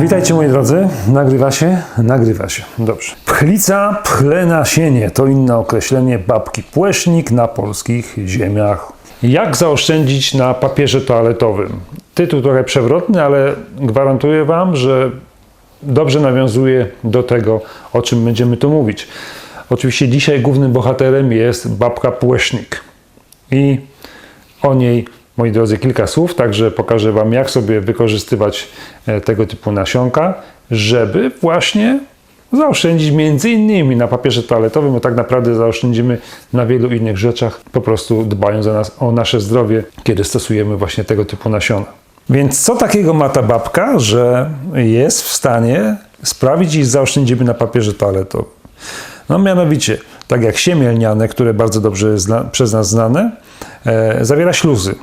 Witajcie moi drodzy. Nagrywa się? Nagrywa się. Dobrze. Pchlica, pchle nasienie to inne określenie babki płesznik na polskich ziemiach. Jak zaoszczędzić na papierze toaletowym? Tytuł trochę przewrotny, ale gwarantuję Wam, że dobrze nawiązuje do tego, o czym będziemy tu mówić. Oczywiście dzisiaj głównym bohaterem jest babka płesznik. I o niej, moi drodzy, kilka słów, także pokażę Wam, jak sobie wykorzystywać e, tego typu nasionka, żeby właśnie zaoszczędzić między innymi na papierze toaletowym, bo tak naprawdę zaoszczędzimy na wielu innych rzeczach, po prostu dbając o, nas, o nasze zdrowie, kiedy stosujemy właśnie tego typu nasiona. Więc co takiego ma ta babka, że jest w stanie sprawić, iż zaoszczędzimy na papierze toaletowym? No mianowicie, tak jak siemię lniane, które bardzo dobrze jest przez nas znane, e, zawiera śluzy.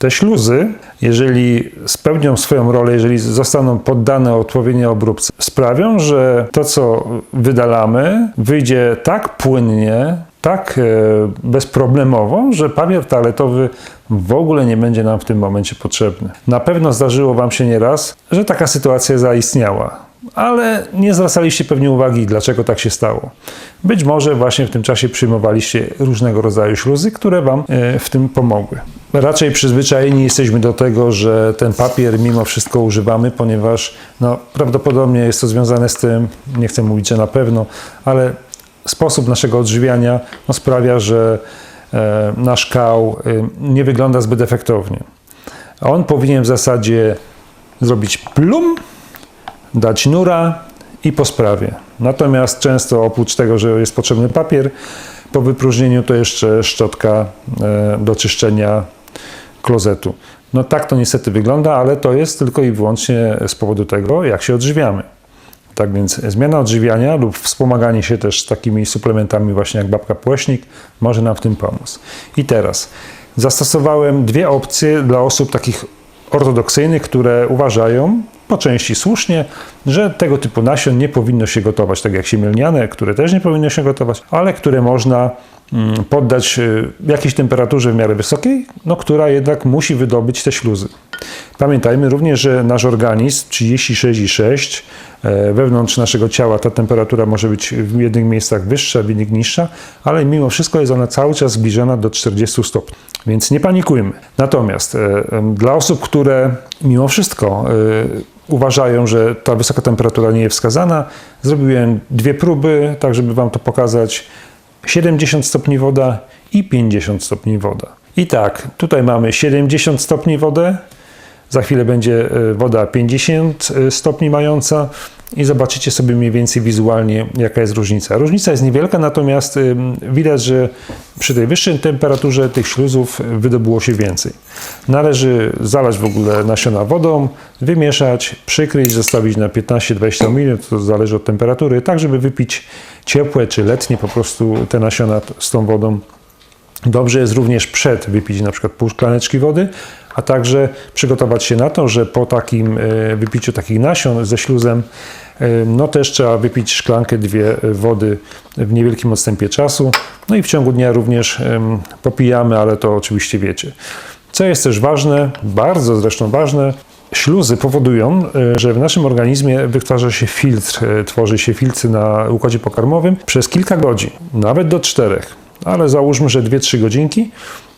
Te śluzy, jeżeli spełnią swoją rolę, jeżeli zostaną poddane odpowiedniej obróbce, sprawią, że to, co wydalamy, wyjdzie tak płynnie, tak e, bezproblemowo, że papier toaletowy w ogóle nie będzie nam w tym momencie potrzebny. Na pewno zdarzyło Wam się nieraz, że taka sytuacja zaistniała ale nie zwracaliście pewnie uwagi, dlaczego tak się stało. Być może właśnie w tym czasie przyjmowaliście różnego rodzaju śluzy, które Wam e, w tym pomogły. Raczej przyzwyczajeni jesteśmy do tego, że ten papier mimo wszystko używamy, ponieważ no, prawdopodobnie jest to związane z tym, nie chcę mówić, że na pewno, ale sposób naszego odżywiania no, sprawia, że e, nasz kał e, nie wygląda zbyt efektownie. On powinien w zasadzie zrobić plum, dać nura i po sprawie. Natomiast często oprócz tego, że jest potrzebny papier, po wypróżnieniu to jeszcze szczotka e, do czyszczenia klozetu. No tak to niestety wygląda, ale to jest tylko i wyłącznie z powodu tego, jak się odżywiamy. Tak więc zmiana odżywiania lub wspomaganie się też takimi suplementami właśnie jak babka płeśnik może nam w tym pomóc. I teraz zastosowałem dwie opcje dla osób takich ortodoksyjnych, które uważają, po części słusznie, że tego typu nasion nie powinno się gotować, tak jak siemielniane, które też nie powinno się gotować, ale które można mm, poddać y, jakiejś temperaturze w miarę wysokiej, no, która jednak musi wydobyć te śluzy. Pamiętajmy również, że nasz organizm 36,6 e, wewnątrz naszego ciała ta temperatura może być w jednych miejscach wyższa, w innych niższa, ale mimo wszystko jest ona cały czas zbliżona do 40 stopni. Więc nie panikujmy. Natomiast e, dla osób, które mimo wszystko e, uważają, że ta wysoka temperatura nie jest wskazana, zrobiłem dwie próby, tak żeby Wam to pokazać. 70 stopni woda i 50 stopni woda. I tak, tutaj mamy 70 stopni wodę, za chwilę będzie e, woda 50 stopni mająca i zobaczycie sobie mniej więcej wizualnie, jaka jest różnica. Różnica jest niewielka, natomiast widać, że przy tej wyższej temperaturze tych śluzów wydobyło się więcej. Należy zalać w ogóle nasiona wodą, wymieszać, przykryć, zostawić na 15-20 minut, to zależy od temperatury, tak żeby wypić ciepłe czy letnie po prostu te nasiona z tą wodą. Dobrze jest również przed wypić na przykład pół szklaneczki wody, a także przygotować się na to, że po takim e, wypiciu takich nasion ze śluzem, e, no też trzeba wypić szklankę, dwie wody w niewielkim odstępie czasu. No i w ciągu dnia również popijamy, ale to oczywiście wiecie. Co jest też ważne, bardzo zresztą ważne, Śluzy powodują, e, że w naszym organizmie wytwarza się filtr, tworzy się filtr na układzie pokarmowym przez kilka godzin, nawet do czterech, ale załóżmy, że 2-3 godzinki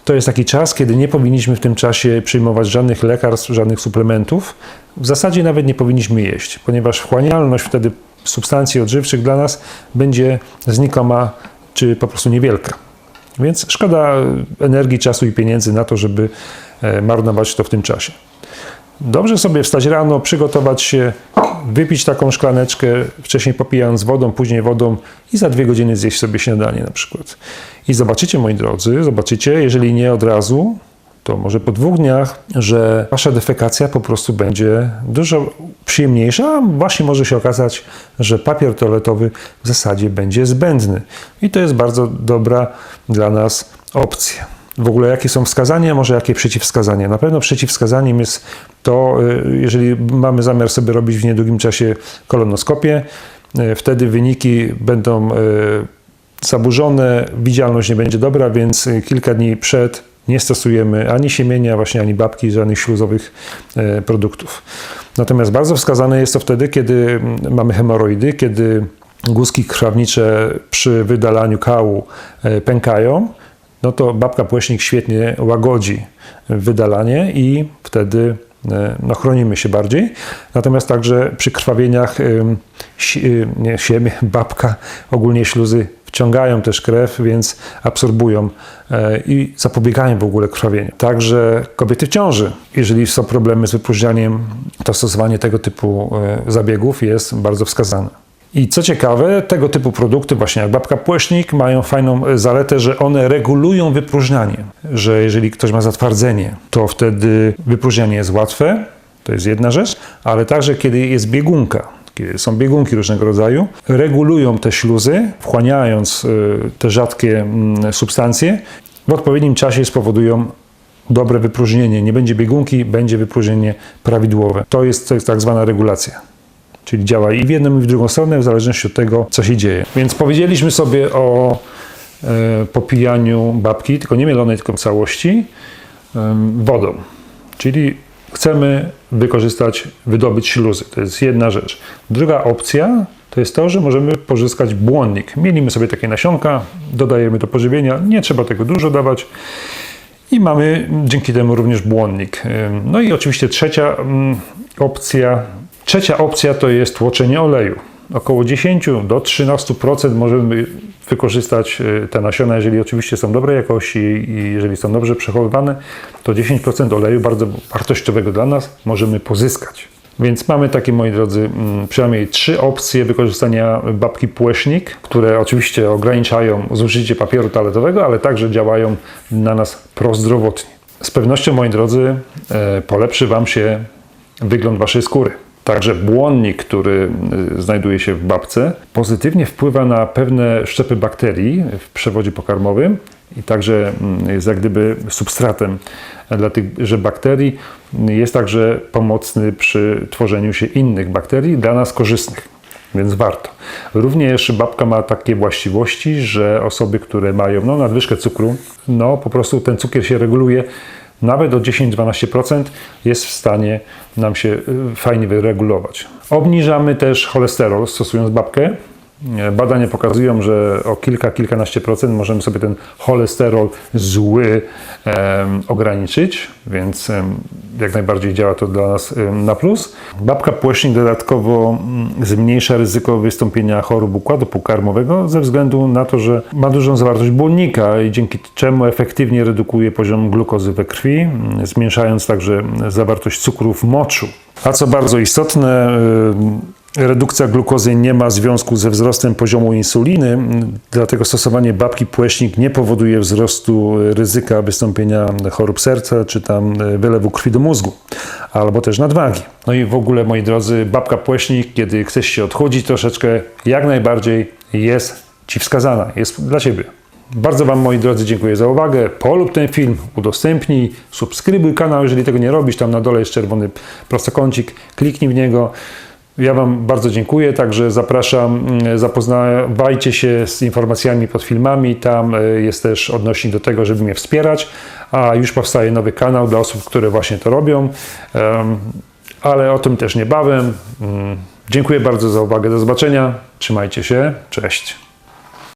to jest taki czas, kiedy nie powinniśmy w tym czasie przyjmować żadnych lekarstw, żadnych suplementów. W zasadzie nawet nie powinniśmy jeść, ponieważ wchłanialność wtedy substancji odżywczych dla nas będzie znikoma czy po prostu niewielka. Więc szkoda energii, czasu i pieniędzy na to, żeby e, marnować to w tym czasie. Dobrze sobie wstać rano, przygotować się, wypić taką szklaneczkę, wcześniej popijając wodą, później wodą i za dwie godziny zjeść sobie śniadanie na przykład. I zobaczycie, moi drodzy, zobaczycie, jeżeli nie od razu, to może po dwóch dniach, że wasza defekacja po prostu będzie dużo przyjemniejsza, a właśnie może się okazać, że papier toaletowy w zasadzie będzie zbędny. I to jest bardzo dobra dla nas opcja. W ogóle jakie są wskazania, może jakie przeciwwskazania? Na pewno przeciwwskazaniem jest to, y, jeżeli mamy zamiar sobie robić w niedługim czasie kolonoskopię, y, wtedy wyniki będą y, zaburzone, widzialność nie będzie dobra, więc kilka dni przed nie stosujemy ani siemienia, właśnie ani babki, żadnych śluzowych produktów. Natomiast bardzo wskazane jest to wtedy, kiedy mm, mamy hemoroidy, kiedy guzki krwawnicze przy wydalaniu kału pękają, no to babka płeśnik świetnie łagodzi wydalanie i wtedy e, no, chronimy się bardziej. Natomiast także przy krwawieniach y, nie, siemię, babka, ogólnie śluzy wciągają też krew, więc absorbują e, i zapobiegają w ogóle krwawieniu. Także kobiety w ciąży, jeżeli są problemy z wypróżnianiem, to stosowanie tego typu e, zabiegów jest bardzo wskazane. I co ciekawe, tego typu produkty, właśnie jak babka płeśnik, mają fajną zaletę, że one regulują wypróżnianie. Że jeżeli ktoś ma zatwardzenie, to wtedy wypróżnianie jest łatwe, to jest jedna rzecz, ale także kiedy jest biegunka, kiedy są biegunki różnego rodzaju, regulują te śluzy, wchłaniając y, te rzadkie mm, substancje, w odpowiednim czasie spowodują dobre wypróżnienie. Nie będzie biegunki, będzie wypróżnienie prawidłowe. To jest tak zwana regulacja. Czyli działa i w jedną, i w drugą stronę, w zależności od tego, co się dzieje. Więc powiedzieliśmy sobie o e, popijaniu babki, tylko nie mielonej, tylko w całości, wodą. Czyli chcemy wykorzystać, wydobyć śluzy. To jest jedna rzecz. Druga opcja to jest to, że możemy pozyskać błonnik. Mielimy sobie takie nasionka, dodajemy do pożywienia, nie trzeba tego dużo dawać. I mamy dzięki temu również błonnik. No i oczywiście trzecia mm, opcja, trzecia opcja to jest tłoczenie oleju. Około 10 do 13% możemy wykorzystać y, te nasiona, jeżeli oczywiście są dobrej jakości i jeżeli są dobrze przechowywane, to 10% oleju bardzo wartościowego dla nas możemy pozyskać. Więc mamy takie, moi drodzy, mm, przynajmniej trzy opcje wykorzystania babki płesznik, które oczywiście ograniczają zużycie papieru toaletowego, ale także działają na nas prozdrowotnie. Z pewnością, moi drodzy, e, polepszy Wam się wygląd Waszej skóry. Także błonnik, który y, znajduje się w babce, pozytywnie wpływa na pewne szczepy bakterii w przewodzie pokarmowym i także mm, jest jak gdyby substratem dla tychże bakterii. Jest także pomocny przy tworzeniu się innych bakterii, dla nas korzystnych, więc warto. Również babka ma takie właściwości, że osoby, które mają no, nadwyżkę cukru, no po prostu ten cukier się reguluje nawet o 10-12% jest w stanie nam się y, fajnie wyregulować. Obniżamy też cholesterol stosując babkę. E, Badania pokazują, że o kilka, kilkanaście procent możemy sobie ten cholesterol zły em, ograniczyć, więc em, jak najbardziej działa to dla nas em, na plus. Babka płeśnik dodatkowo mm, zmniejsza ryzyko wystąpienia chorób układu pokarmowego ze względu na to, że ma dużą zawartość błonnika i dzięki czemu efektywnie redukuje poziom glukozy we krwi, mm, zmniejszając także zawartość cukru w moczu. A co bardzo istotne, y, Redukcja glukozy nie ma związku ze wzrostem poziomu insuliny, dlatego stosowanie babki płeśnik nie powoduje wzrostu ryzyka wystąpienia chorób serca czy tam wylewu krwi do mózgu, albo też nadwagi. No i w ogóle, moi drodzy, babka płeśnik, kiedy chcesz się odchudzić troszeczkę, jak najbardziej jest Ci wskazana, jest dla Ciebie. Bardzo Wam, moi drodzy, dziękuję za uwagę. Polub ten film, udostępnij, subskrybuj kanał, jeżeli tego nie robisz. Tam na dole jest czerwony prostokącik, kliknij w niego. Ja Wam bardzo dziękuję, także zapraszam, mm, zapoznawajcie się z informacjami pod filmami, tam y, jest też odnośnik do tego, żeby mnie wspierać, a już powstaje nowy kanał dla osób, które właśnie to robią, ale o tym też niebawem. Mm, Dziękuję bardzo za uwagę, do zobaczenia, trzymajcie się, cześć.